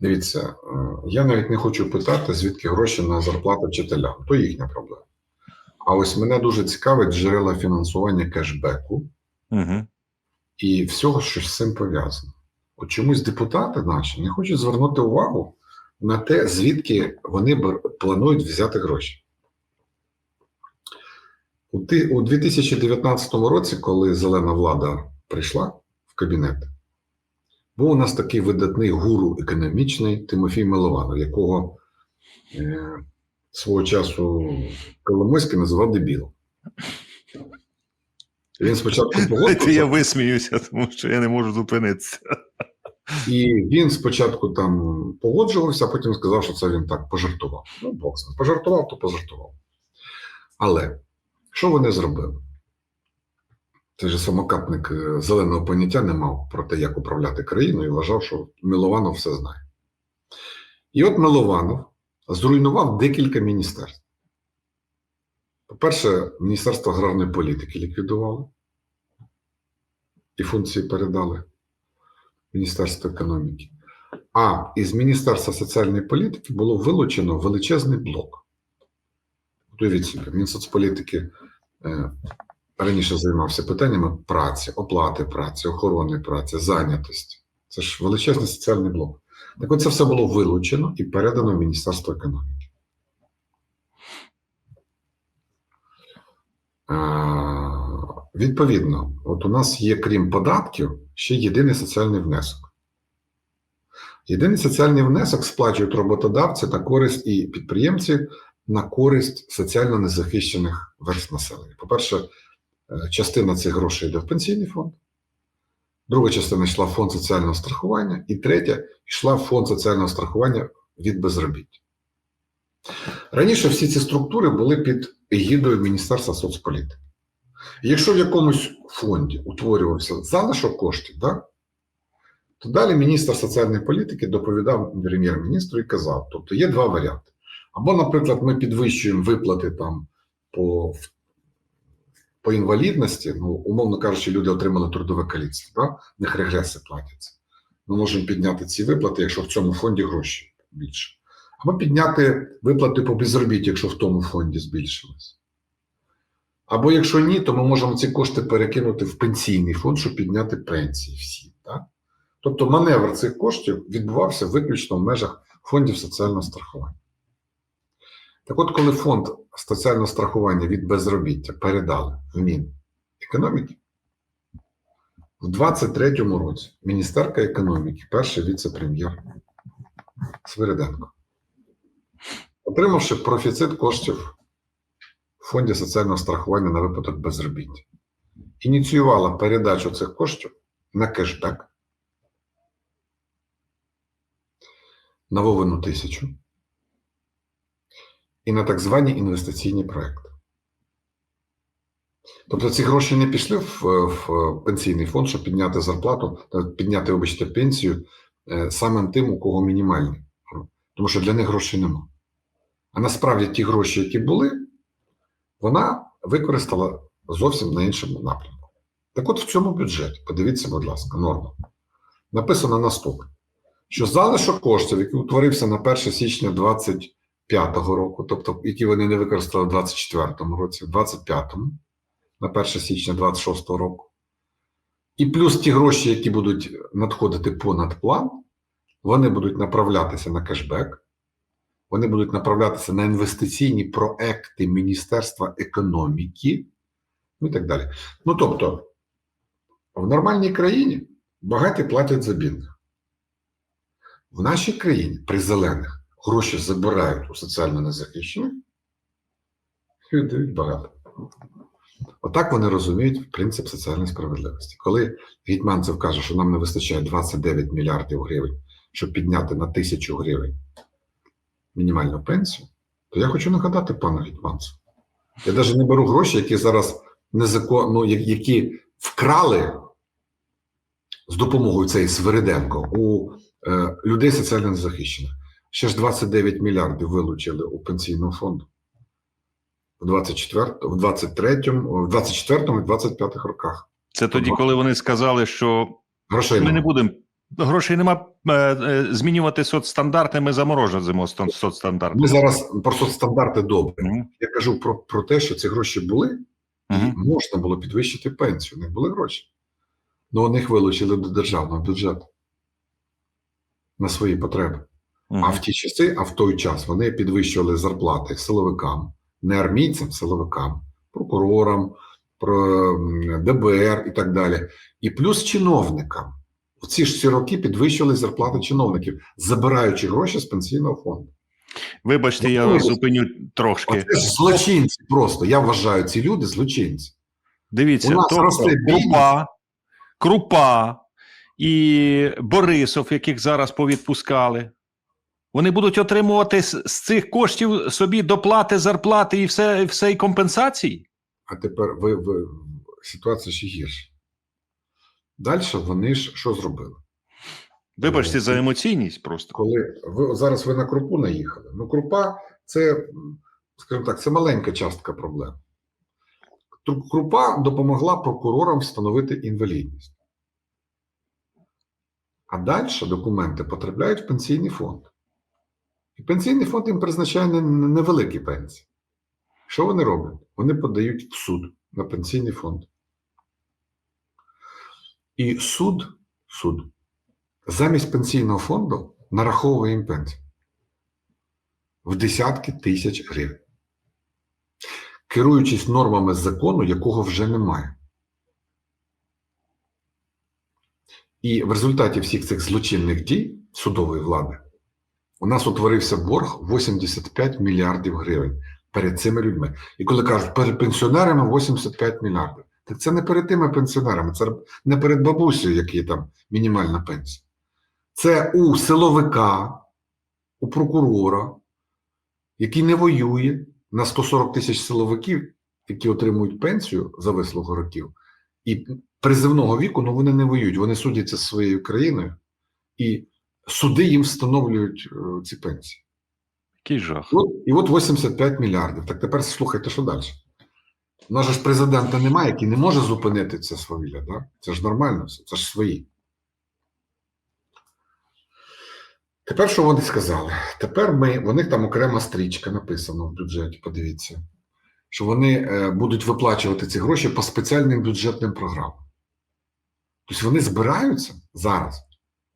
Дивіться, е, я навіть не хочу питати, звідки гроші на зарплати вчителям. То їхня проблема. А ось мене дуже цікавить джерела фінансування кешбеку Угу. і всього, що з цим пов'язано. От чомусь депутати наші не хочуть звернути увагу на те, звідки вони планують взяти гроші. У 2019 році, коли зелена влада прийшла в кабінет, був у нас такий видатний гуру економічний Тимофій Милованов, якого е, свого часу Коломойський називав дебілом. Він спочатку Це я висміюся, тому що я не можу зупинитися. і він спочатку там погоджувався, а потім сказав, що це він так пожартував. Ну, Бог. Пожартував, то пожартував. Але що вони зробили? Цей же самокатник е, зеленого поняття не мав про те, як управляти країною, і вважав, що Милованов все знає. І от Милованов зруйнував декілька міністерств. По-перше, Міністерство аграрної політики ліквідували і функції передали Міністерству економіки. А із Міністерства соціальної політики було вилучено величезний блок. Уявіть Мінсоцполітики е, раніше займався питаннями праці, оплати праці, охорони праці, зайнятості. Це ж величезний соціальний блок. Так от це все було вилучено і передано в Міністерство економіки. Е, Відповідно, от у нас є, крім податків, ще єдиний соціальний внесок. Єдиний соціальний внесок сплачують роботодавці на користь і підприємці на користь соціально незахищених верст населення. По-перше, частина цих грошей йде в пенсійний фонд, друга частина йшла в фонд соціального страхування, і третя йшла в фонд соціального страхування від безробіття. Раніше всі ці структури були під егідою Міністерства соцполітики. Якщо в якомусь фонді утворювався залишок коштів, да, то далі міністр соціальної політики доповідав прем'єр-міністру і казав: тобто є два варіанти. Або, наприклад, ми підвищуємо виплати там по, по інвалідності, ну, умовно кажучи, люди отримали трудове каліцтво, да? в них регреси платяться. Ми можемо підняти ці виплати, якщо в цьому фонді гроші більше. Або підняти виплати по безробіттю, якщо в тому фонді збільшилось. Або якщо ні, то ми можемо ці кошти перекинути в пенсійний фонд, щоб підняти пенсії всі. Так? Тобто маневр цих коштів відбувався виключно в межах фондів соціального страхування. Так от, коли фонд соціального страхування від безробіття передали в Мінекономіки, в 23-му році міністерка економіки, перший віце-прем'єр Свириденко, отримавши профіцит коштів в фонді соціального страхування на випадок безробіття, ініціювала передачу цих коштів на кешбек. На Вовину тисячу і на так звані інвестиційні проекти. Тобто ці гроші не пішли в, в пенсійний фонд, щоб підняти зарплату, підняти, вибачте, пенсію е, самим тим, у кого мінімальні. Тому що для них грошей нема. А насправді ті гроші, які були, вона використала зовсім на іншому напрямку. Так от в цьому бюджеті, подивіться, будь ласка, норма. Написано наступне: що залишок коштів, який утворився на 1 січня 2025 року, тобто які вони не використали в 2024 році, в 2025, на 1 січня 2026 року, і плюс ті гроші, які будуть надходити понад план, вони будуть направлятися на кешбек, вони будуть направлятися на інвестиційні проекти Міністерства економіки, ну і так далі. Ну тобто, в нормальній країні багаті платять за бідних. В нашій країні при зелених гроші забирають у соціально незахищених і віддають багато. Отак вони розуміють принцип соціальної справедливості. Коли Гетьманцев каже, що нам не вистачає 29 мільярдів гривень, щоб підняти на тисячу гривень мінімальну пенсію, то я хочу нагадати пану Гетьманцеву. Я навіть не беру гроші, які зараз незаконно, ну, які вкрали з допомогою цієї Свириденко у е, людей соціально незахищених. Ще ж 29 мільярдів вилучили у пенсійного фонду в 24, в 23, в 24 і 25 роках. Це тоді, коли вони сказали, що Грошей ми не будемо грошей нема е, е, змінювати соцстандарти, ми заморожуємо соцстандарти. Ми зараз про соцстандарти добре. Мгм. Я кажу про, про те, що ці гроші були, і Мгм. можна було підвищити пенсію. Не були гроші. Ну, вони їх вилучили до державного бюджету на свої потреби. Мгм. А в ті часи, а в той час вони підвищували зарплати силовикам, не армійцям, силовикам, прокурорам, про ДБР і так далі. І плюс чиновникам. В ці ж ці роки підвищували зарплати чиновників, забираючи гроші з пенсійного фонду. Вибачте, я Ну, вас зупиню трошки. Оце ж злочинці просто. Я вважаю ці люди злочинці. Дивіться, У тобто росте. Крупа, Крупа і Борисов, яких зараз повідпускали. Вони будуть отримувати з, з цих коштів собі доплати, зарплати і все, все і компенсації. А тепер ви, ви ситуація ще гірша. Далі вони ж що зробили? Вибачте за емоційність просто. Коли ви зараз ви на крупу наїхали. Ну, крупа це, скажімо так, це маленька частка проблем. Крупа допомогла прокурорам встановити інвалідність. А далі документи потрапляють в пенсійний фонд. І пенсійний фонд їм призначає не- не- невеликі пенсії. Що вони роблять? Вони подають в суд на пенсійний фонд. І суд, суд замість пенсійного фонду нараховує їм пенсію в десятки тисяч гривень, керуючись нормами закону, якого вже немає. І в результаті всіх цих злочинних дій судової влади у нас утворився борг 85 мільярдів гривень перед цими людьми. І коли кажуть, перед пенсіонерами 85 мільярдів, так це не перед тими пенсіонерами, це не перед бабусею, які там мінімальна пенсія. Це у силовика, у прокурора, який не воює на 140 тисяч силовиків, які отримують пенсію за вислугу років, і призивного віку, ну вони не воюють, вони судяться зі своєю країною, і суди їм встановлюють е, ці пенсії. Який жах. І от, і от 85 мільярдів. Так тепер слухайте, що далі. У нас же ж президента немає, який не може зупинити це свавілля, да? Це ж нормально, все, це ж свої. Тепер що вони сказали? Тепер ми, у них там окрема стрічка написана в бюджеті, подивіться, що вони е, будуть виплачувати ці гроші по спеціальним бюджетним програмам. Тобто вони збираються зараз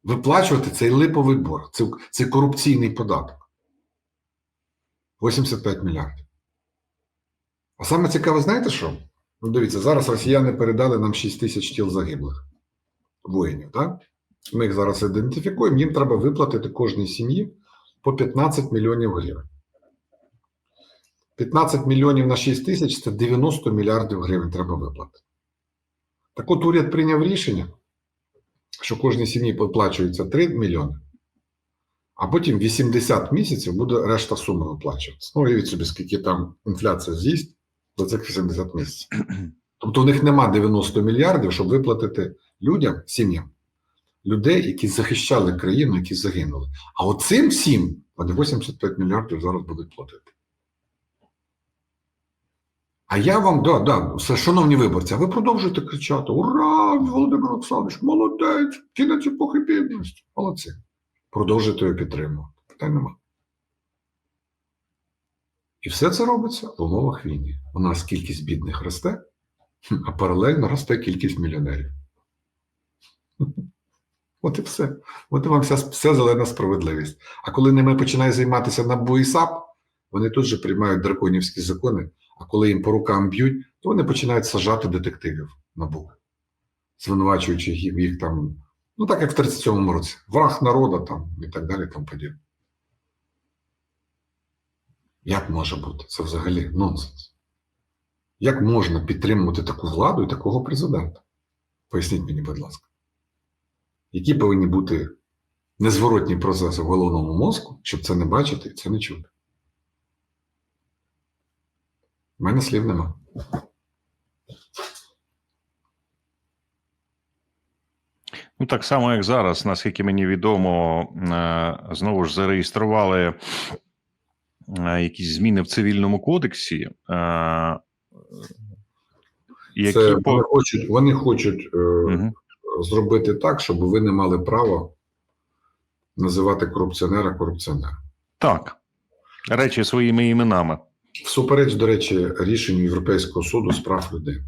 виплачувати цей липовий борг, цей, цей корупційний податок. 85 мільярдів. А саме цікаве, знаєте що? Ну, дивіться, зараз росіяни передали нам 6 тисяч тіл загиблих воїнів. Так? Ми їх зараз ідентифікуємо, їм треба виплатити кожній сім'ї по 15 мільйонів гривень. 15 мільйонів на 6 тисяч це 90 мільярдів гривень треба виплатити. Так от уряд прийняв рішення, що кожній сім'ї виплачується 3 мільйони, а потім 80 місяців буде решта суми виплачуватися. Ну, уявіть собі, скільки там інфляція з'їсть за цих 80 місяців. Тобто у них нема 90 мільярдів, щоб виплатити людям, сім'ям, людей, які захищали країну, які загинули. А оцим всім вони 85 мільярдів зараз будуть платити. А я вам, да, да, шановні виборці, а ви продовжуєте кричати: Ура! Володимир Олександрович, молодець! Кінець епохи бідності! Молодці. Продовжуйте його підтримувати. Питань нема. І все це робиться в умовах війни. У нас кількість бідних росте, а паралельно росте кількість мільйонерів. От і все. От і вам вся, вся зелена справедливість. А коли ними починає займатися НАБУ і вони тут же приймають драконівські закони, а коли їм по рукам б'ють, то вони починають сажати детективів НАБУ, звинувачуючи їх, їх там, ну так як в 37-му році, враг народу там і так далі, там подібне. Як може бути? Це взагалі нонсенс. Як можна підтримувати таку владу і такого президента? Поясніть мені, будь ласка. Які повинні бути незворотні процеси в головному мозку, щоб це не бачити і це не чути? У мене слів нема. Ну, так само, як зараз, наскільки мені відомо, е, знову ж зареєстрували е, якісь зміни в цивільному кодексі. е, Які Це вони хочуть, вони хочуть Мгм. зробити так, щоб ви не мали права називати корупціонера корупціонером. Так. Речі своїми іменами. Всупереч, до речі, рішенню Європейського суду з прав людини.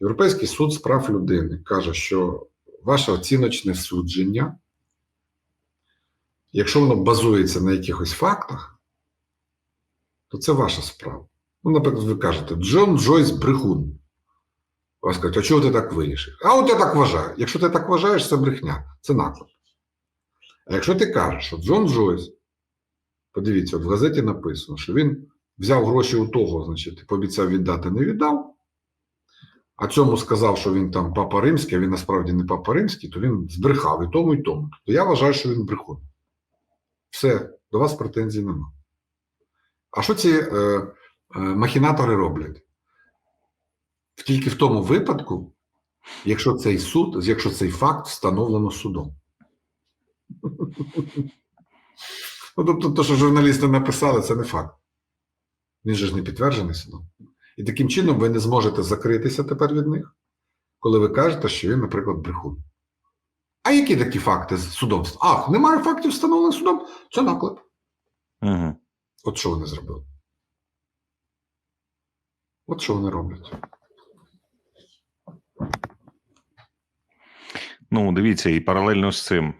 Європейський суд з прав людини каже, що ваше оціночне судження, якщо воно базується на якихось фактах, то це ваша справа. Ну, наприклад, ви кажете, Джон Джойс брехун. Вас кажуть, а чого ти так вирішив? А от я так вважаю. Якщо ти так вважаєш, це брехня, це наклеп. А якщо ти кажеш, що Джон Джойс, подивіться, от в газеті написано, що він взяв гроші у того, значить, пообіцяв віддати, не віддав. А цьому сказав, що він там папа римський, а він насправді не папа римський, то він збрехав і тому, і тому. Тобто я вважаю, що він брехун. Все, до вас претензій нема. А що ці е, е, махінатори роблять? Тільки в тому випадку, якщо цей суд, якщо цей факт встановлено судом. Ну, тобто, те, що журналісти написали, це не факт. Він же ж не підтверджений судом. І таким чином ви не зможете закритися тепер від них, коли ви кажете, що він, наприклад, брехун. А які такі факти з судом? Ах, немає фактів, встановлених судом, це наклеп. Угу. От що вони зробили. От що вони роблять. Ну, дивіться, і паралельно з цим.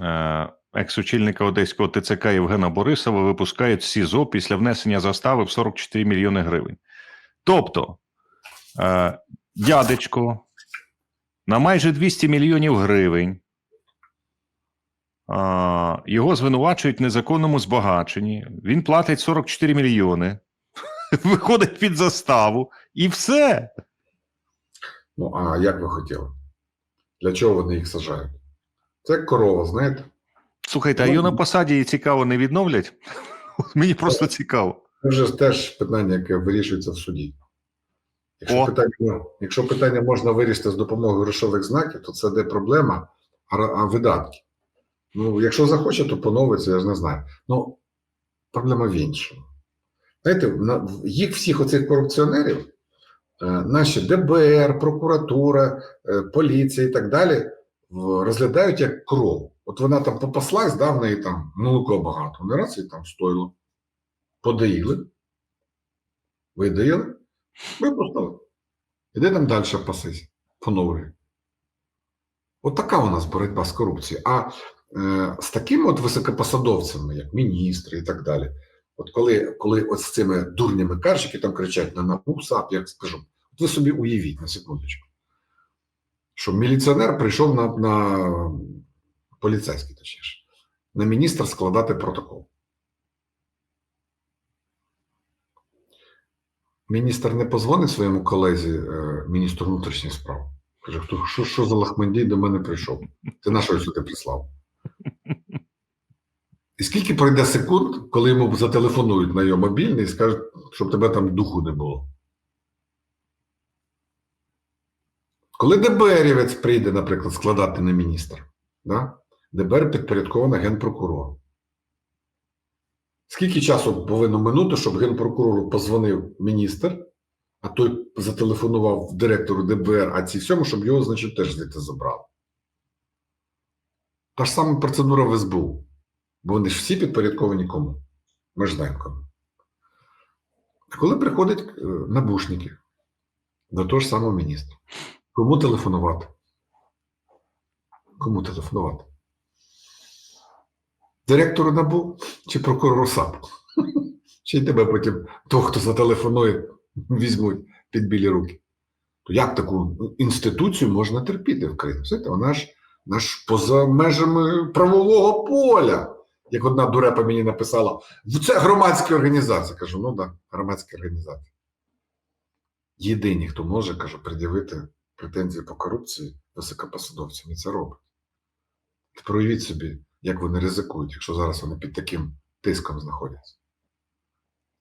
Е, екс-очільника Одеського ТЦК Євгена Борисова випускають СІЗО після внесення застави в 44 мільйони гривень. Тобто, е, дядечко на майже 200 мільйонів гривень е, його звинувачують в незаконному збагаченні. Він платить 44 мільйони, виходить під заставу, і все. Ну, а як ви хотіли? Для чого вони їх сажають? Це корова, знаєте? Слухайте, а Ну, його на посаді цікаво не відновлять? Мені просто цікаво. Це вже теж питання, яке вирішується в суді. Якщо О. питання, якщо питання можна вирішити з допомогою грошових знаків, то це де проблема, а, а видатки. Ну, якщо захоче, то поновиться, я ж не знаю. Ну, проблема в іншому. Знаєте, на- їх всіх оцих корупціонерів, е, наші ДБР, прокуратура, е, поліція і так далі розглядають як кров. От вона там попаслась, да, в неї там молоко багато. Вони раз і там стоїло. Подоїли, видоїли, випустили. Іди там далі пасись, поновлюй. От така у нас боротьба з корупцією. А е, з такими от високопосадовцями, як міністри і так далі, от коли, коли от з цими дурнями кажуть, які там кричать на НАБУ, САП, як скажу, от ви собі уявіть на секундочку, що міліціонер прийшов на, на поліцейський, точніше, на міністра складати протокол. Міністр не позвонить своєму колезі, е, міністру внутрішніх справ. Каже, хто що, що за лахмандій до мене прийшов? Ти на що сюди прислав? І скільки пройде секунд, коли йому зателефонують на його мобільний і скажуть, щоб тебе там духу не було? Коли ДБРівець прийде, наприклад, складати на міністр, да? ДБР підпорядковано генпрокурору. Скільки часу повинно минути, щоб генпрокурору позвонив міністр, а той зателефонував директору ДБР, а ці всьому, щоб його, значить, теж звідти забрали. Та ж сама процедура в СБУ. Бо вони ж всі підпорядковані кому? Ми ж знаємо кому. Коли приходять е, набушники до того ж самого міністра, кому телефонувати? Кому телефонувати? Директору НАБУ чи прокурору САП? Чи тебе потім того, хто зателефонує, візьмуть під білі руки? То як таку інституцію можна терпіти в країні? Знаєте, вона ж, вона поза межами правового поля. Як одна дурепа мені написала, це громадські організації. Кажу, ну так, да, громадські організації. Єдині, хто може, кажу, пред'явити претензії по корупції високопосадовцям, і це робить. Тепер уявіть собі, як вони ризикують, якщо зараз вони під таким тиском знаходяться.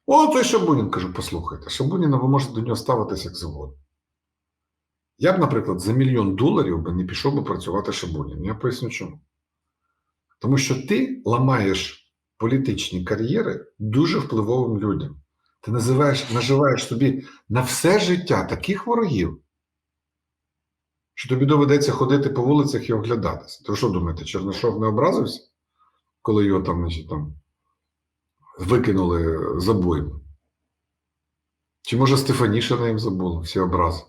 О, той Шабунін, кажу, послухайте, Шабуніна ви можете до нього ставитися як завгодно. Я б, наприклад, за мільйон доларів би не пішов би працювати Шабунін. Я поясню чому. Тому що ти ламаєш політичні кар'єри дуже впливовим людям. Ти називаєш, наживаєш собі на все життя таких ворогів, що тобі доведеться ходити по вулицях і оглядатися. То що думаєте, Чернишов не образився, коли його там, значить, там викинули за бою? Чи може Стефанішина їм забула всі образи?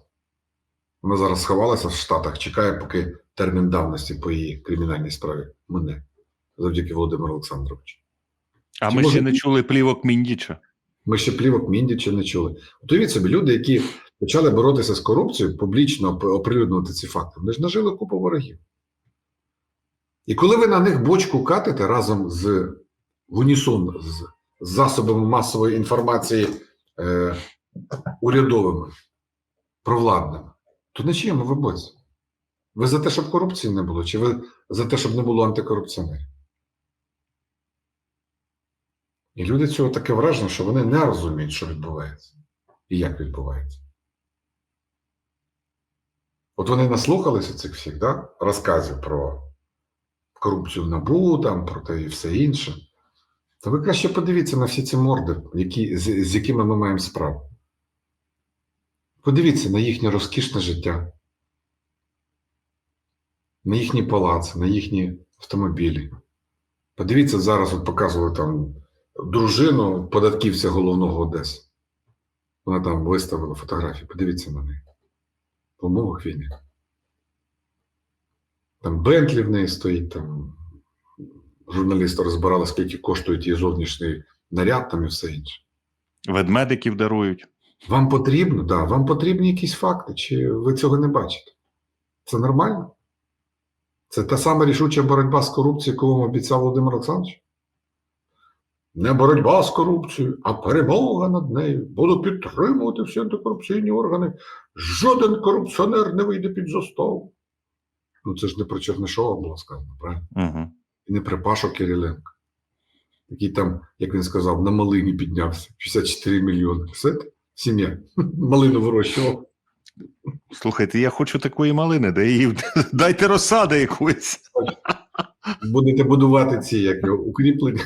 Вона зараз сховалася в Штатах, чекає, поки термін давності по її кримінальній справі мене завдяки Володимиру Олександровичу. А Чи ми може ще не чули плівок Міндіча. Ми ще плівок Міндіча не чули. От Уявіть собі, люди, які почали боротися з корупцією, публічно оприлюднювати ці факти, вони ж нажили купу ворогів. І коли ви на них бочку катите разом з в унісон з, засобами масової інформації е, урядовими, провладними, то на чиєму ви боці? Ви за те, щоб корупції не було, чи ви за те, щоб не було антикорупціонерів? І люди цього таке враження, що вони не розуміють, що відбувається і як відбувається. От вони наслухалися цих всіх да, розказів про корупцію в НАБУ, там, про те і все інше. То ви краще подивіться на всі ці морди, які, з, з якими ми маємо справу. Подивіться на їхнє розкішне життя, на їхні палаци, на їхні автомобілі. Подивіться зараз, от показували там дружину податківця головного Одеси. Вона там виставила фотографії. Подивіться на неї. В умовах війни. Там Бентлі в неї стоїть, там журналісти розбирали, скільки коштує її зовнішній наряд там і все інше. Ведмедиків дарують. Вам потрібно, да, вам потрібні якісь факти, чи ви цього не бачите? Це нормально? Це та сама рішуча боротьба з корупцією, яку вам обіцяв Володимир Олександрович? Не боротьба з корупцією, а перемога над нею. Буду підтримувати всі антикорупційні органи. Жоден корупціонер не вийде під застав. Ну це ж не про Чернишова було сказано, правильно? Угу. І не про Пашу Кириленка, який там, як він сказав, на малині піднявся 64 мільйони. Все це сім'я. Малину вирощував. Слухайте, я хочу такої малини, де її дайте розсади якоїсь. Будете будувати ці як укріплення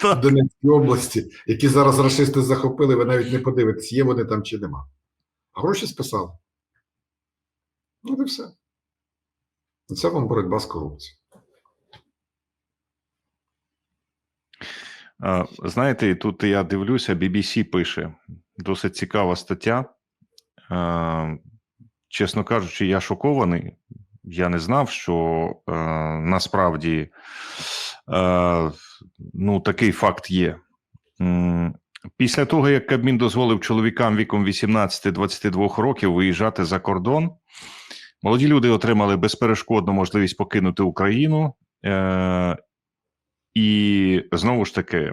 в Донецькій області, які зараз рашисти захопили, ви навіть не подивитесь, є вони там чи нема. А гроші списали. Ну, і все. Це вам боротьба з корупцією. Знаєте, тут я дивлюся, BBC пише досить цікава стаття. Чесно кажучи, я шокований. Я не знав, що насправді ну, такий факт є. Після того, як Кабмін дозволив чоловікам віком 18-22 років виїжджати за кордон, молоді люди отримали безперешкодну можливість покинути Україну. Е, і знову ж таки,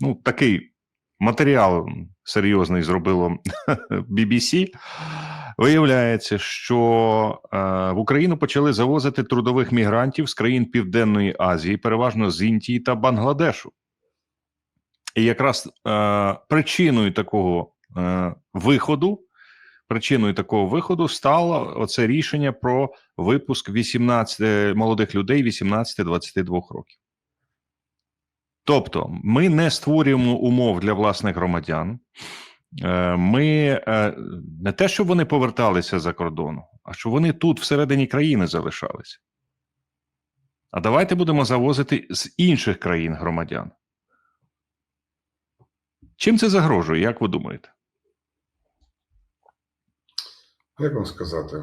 ну, такий матеріал серйозний зробило BBC. Виявляється, що е, в Україну почали завозити трудових мігрантів з країн Південної Азії, переважно з Індії та Бангладешу. І якраз е, причиною такого е, виходу, причиною такого виходу стало оце рішення про випуск 18 молодих людей 18-22 років. Тобто, ми не створюємо умов для власних громадян. Е, Ми е, не те, щоб вони поверталися за кордону, а щоб вони тут всередині країни залишалися. А давайте будемо завозити з інших країн громадян. Чим це загрожує, як ви думаєте? Як вам сказати?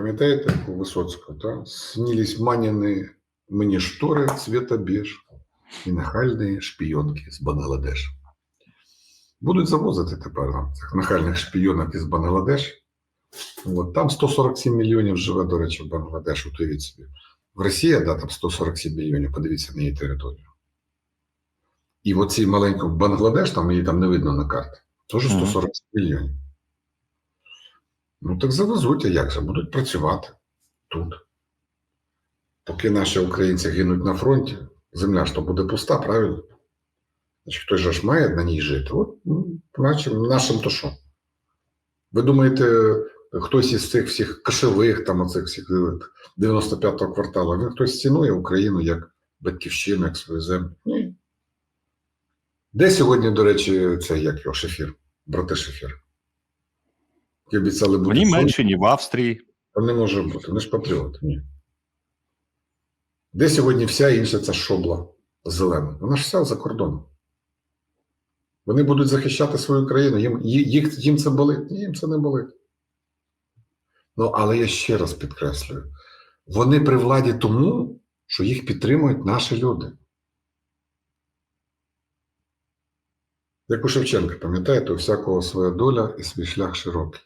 Пам'ятаєте у Висоцького, да? Снились маняні мені штори цвета беж і нахальні шпійонки з Бангладеш. Будуть завозити тепер нам цих нахальних шпійонок із Бангладеш. От, там 147 мільйонів живе, до речі, в Бангладеш, уявіть собі. В Росії, да, там 147 мільйонів, подивіться на її територію. І оцій маленький Бангладеш, там її там не видно на карті, теж 147 мільйонів. Ну так завезуть, а як же? Будуть працювати тут. Поки наші українці гинуть на фронті, земля ж то буде пуста, правильно? Значить, хтось же ж має на ній жити. От, ну, нашим, нашим то що? Ви думаєте, хтось із цих всіх кошових, там оцих всіх е, 95-го кварталу, він хтось цінує Україну як батьківщину, як свою землю? Ні. Де сьогодні, до речі, цей як його шефір, брати шефір? Які обіцяли В бути. Німеччині, в Австрії. Та не може бути. Вони ж патріоти. Ні. Де сьогодні вся інша ця шобла зелена? Вона ж вся за кордоном. Вони будуть захищати свою країну. Їм, їх, їм це болить? Ні, їм це не болить. Ну, але я ще раз підкреслюю: вони при владі тому, що їх підтримують наші люди. Як у Шевченка, пам'ятаєте, у всякого своя доля і свій шлях широкий.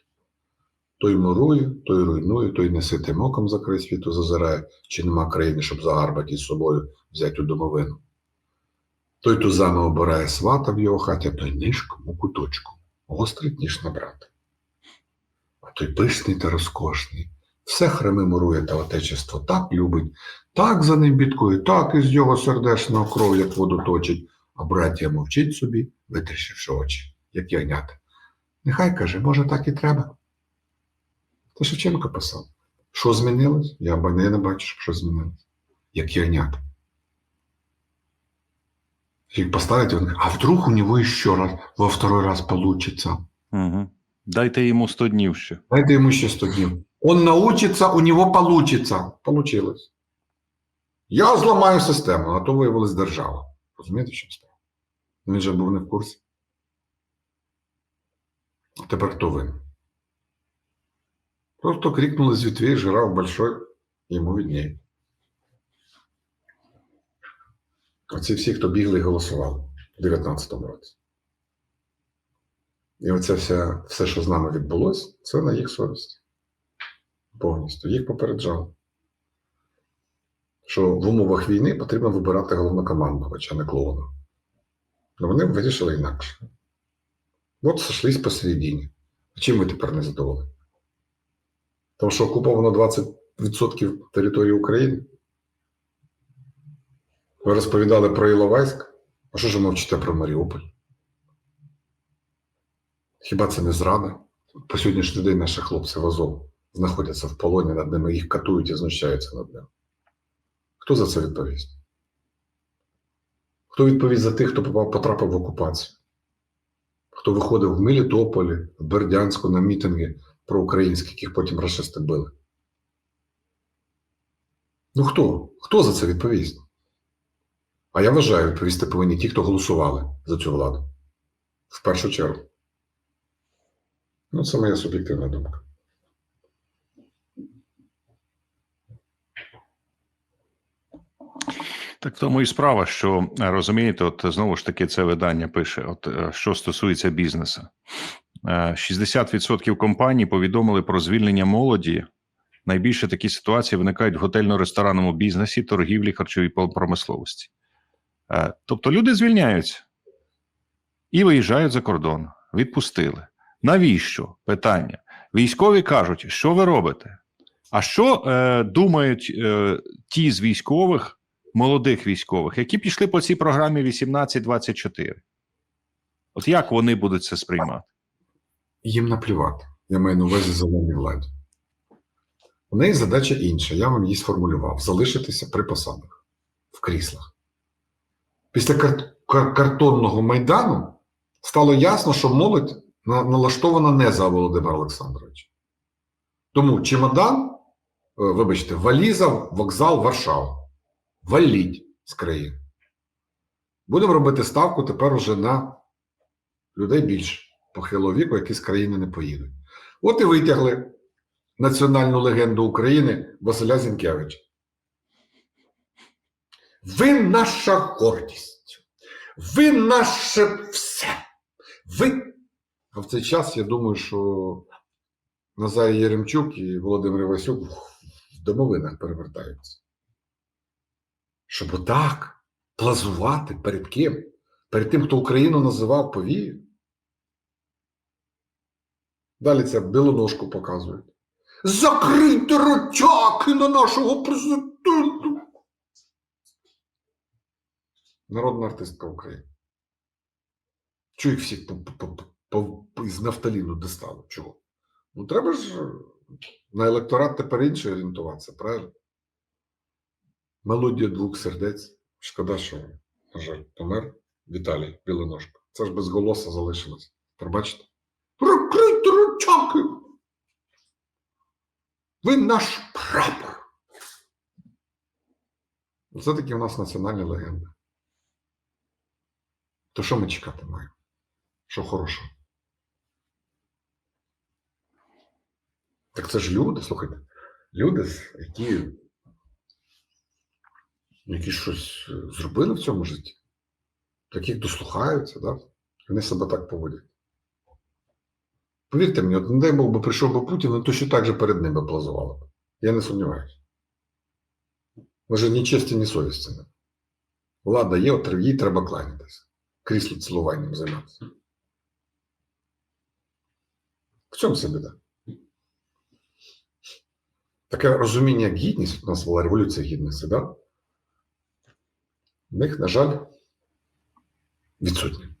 Той мурує, той руйнує, той неситим оком за край світу зазирає, чи нема країни, щоб загарбати із собою взяти у домовину. Той тузами обирає свата в його хаті, а той нишком у куточку, гострить ніж набрати. А той пишний та розкошний, все храми мурує та отечество так любить, так за ним бідкує, так із його сердечного кров, як воду точить, а браття мовчить собі, витріщивши очі, як ягнята. Нехай каже, може, так і треба. Та Шевченко писав. Що змінилось? Я, не бачу, що змінилось. Як ягнята. Їх поставить, а вдруг у нього ще раз, во второй раз получится. Угу. Дайте йому 100 днів ще. Дайте ему еще 100 дней. Он научится, у него получится. Получилось. Я зламаю систему, а то виявилась держава. Розумієте, що справа? Він же був не в курсі. А тепер хто винен? Просто крикнули з ветвей, жираф большой, йому виднее. Оці всі, хто бігли і голосували в 19-му році. І оце все, все, що з нами відбулося, це на їх совісті. Повністю. Їх попереджали. Що в умовах війни потрібно вибирати головнокомандувача, а не клоуна. Але вони вирішили інакше. От сошлись посередині. Чим ви тепер не задоволені? Тому що окуповано 20% території України. Ви розповідали про Іловайськ. А що ж ви мовчите про Маріуполь? Хіба це не зрада? По сьогоднішній день наші хлопці в Азов знаходяться в полоні над ними, їх катують і знущаються над ними. Хто за це відповість? Хто відповість за тих, хто потрапив в окупацію? Хто виходив в Мелітополі, в Бердянську на мітинги проукраїнські, яких потім рашисти били? Ну хто? Хто за це відповість? А я вважаю, відповісти повинні ті, хто голосували за цю владу. В першу чергу. Ну, це моя суб'єктивна думка. Так в тому і справа, що е, розумієте, от знову ж таки це видання пише: от е, що стосується бізнесу. Е, 60% компаній повідомили про звільнення молоді. Найбільше такі ситуації виникають в готельно-ресторанному бізнесі, торгівлі, харчовій промисловості. Е, Тобто люди звільняються і виїжджають за кордон. Відпустили. Навіщо? Питання. Військові кажуть, що ви робите? А що е, думають е, ті з військових, молодих військових, які пішли по цій програмі 18-24? От як вони будуть це сприймати? Їм наплювати. Я маю на увазі зеленій владі. У неї задача інша. Я вам її сформулював: залишитися при посадах в кріслах. Після кар- кар- картонного майдану стало ясно, що молодь на- налаштована не за Володимира Олександровича. Тому чемодан, е, вибачте, валіза, вокзал, Варшава. Валіть з країни. Будемо робити ставку тепер уже на людей більше похилого віку, які з країни не поїдуть. От і витягли національну легенду України Василя Зінкевича. Ви наша гордість, ви наше все. Ви. А в цей час я думаю, що Назарій Єремчук і Володимир Івасюк в домовинах перевертаються. Щоб отак плазувати перед ким? Перед тим, хто Україну називав повією. Далі це білоножку показують. Закрийте ротяки на нашого президента. Народна артистка України. Чого їх всіх із нафталіну достало? Чого? Ну, треба ж е, на електорат тепер інше орієнтуватися, правильно? Мелодія двох сердець. Шкода, що, на жаль, помер Віталій Білоножко. Це ж без голоса залишилось. Тепер Ви наш прапор. Це такі у нас національні легенди. То що ми чекати маємо? Що хорошого? Так це ж люди, слухайте. Люди, які, які щось е, зробили в цьому житті, яких дослухаються, да? вони себе так поводять. Повірте мені, от не дай Бог би прийшов би Путін, ну, то ще так же перед ним би б. Я не сумніваюся. Може, ні честі, ні совісті. Не. Влада є, от їй треба кланятися. Крісло цілуванням займатися. В цьому все біда. Таке розуміння як гідність, у нас була революція гідності, да? В них, на жаль, відсутнє.